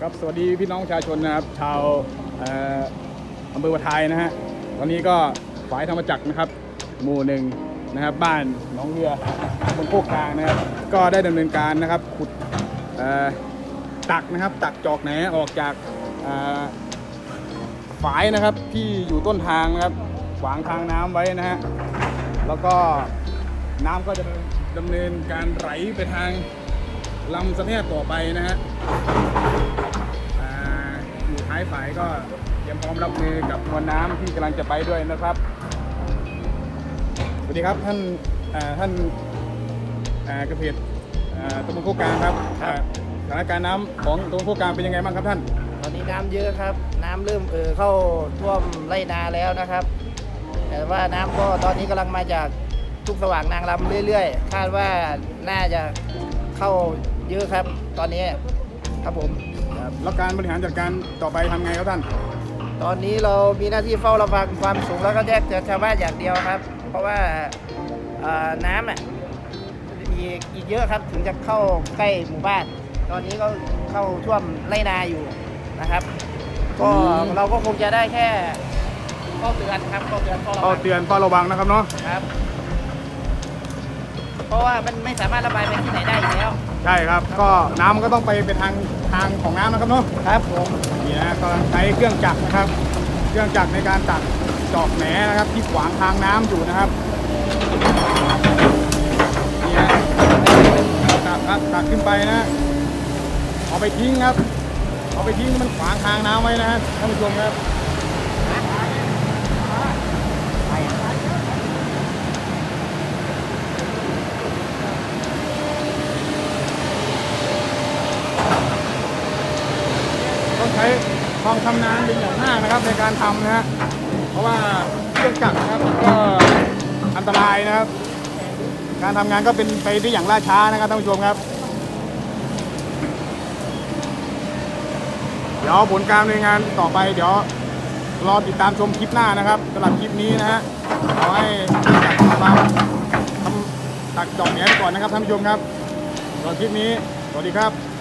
ครับสวัสดีพี่น้องประชาชนนะครับ ชาวอำเภอวะทายนะฮะวันนี้ก็ฝ่ายธรรมจักรนะครับ หมู่หนึ่งนะครับ บ้านหนองเรือบนโคกกลางนะครับ ก็ได้ดำเนินการนะครับ ขุดตักนะครับ ตักจอกแหนออกจากฝายนะครับที่อยู่ต้นทางนะครับขวางทางน้ำไว้นะฮะแล้วก็น้ำก็จะดำเนินการไหลไปทาง ลำสะแทบต่อไปนะฮะอ่าอยู่ท้ายฝ่ายก็เตรียมพร้อมรับมือกับมวลน้ำที่กำลังจะไปด้วยนะครับ สวัสดีครับท่านอ่าท่านอ่ากระเพดอ่าตำบลโคกกลางครับครับอ่าสถานการณ์น้ำของตำบลโคกกลางเป็นยังไงบ้างครับท่าน ตอนนี้น้ำเยอะครับ น้ำเริ่มเอ่อเข้าท่วมไร่นาแล้วนะครับ แต่ว่าน้ำก็ตอนนี้กำลังมาจากทุกสว่างนางรำเรื่อย ๆ คาดว่าน่าจะเข้า เยอะครับ ตอนนี้ครับผมแล้วการบริหารจัดการต่อไปทำไงครับท่าน ตอนนี้เรามีหน้าที่เฝ้าระวังความสูงแล้วก็แยกจากชาวบ้านอย่างเดียวครับ เพราะว่าเอ่อน้ำน่ะอีกอีกเยอะครับถึงจะเข้าใกล้หมู่บ้าน ตอนนี้ก็เข้าท่วมไร่นาอยู่นะครับ ก็อืม เราก็คงจะได้แค่ข้อเตือนครับข้อเตือนข้อระก็วังเตือนเฝ้าระวังนะครับเนาะ ครับ เพราะว่ามันไม่สามารถระบายไปที่ไหนได้อีกแล้ว ใช่ครับ ก็น้ำก็ต้องไปไปทางทางของน้ำนะครับเนาะครับผมนี่นะกำลังใช้เครื่องจักรนะครับ เครื่องจักรในการตักจอกแหนนะครับ ที่ขวางทางน้ำอยู่นะครับนี่ฮะตักครับตักขึ้นไปนะเอาไปทิ้งครับ เอาไปทิ้งมันขวางทางน้ำไว้นะฮะท่านผู้ชมครับ ใช้ความชำนาญเป็นอย่างมากนะครับในการทำนะฮะเพราะว่าเครื่องจักรนะครับก็อันตรายนะครับ การทำงานก็เป็นไปได้อย่างล่าช้านะครับท่านผู้ชมครับ เดี๋ยวผลการดำเนินงานต่อไป เดี๋ยวรอติดตามชมคลิปหน้านะครับสำหรับคลิปนี้นะฮะขอให้จัดความทำตักจอกแหนก่อนนะครับท่านผู้ชมครับสำหรับคลิปนี้สวัสดีครับ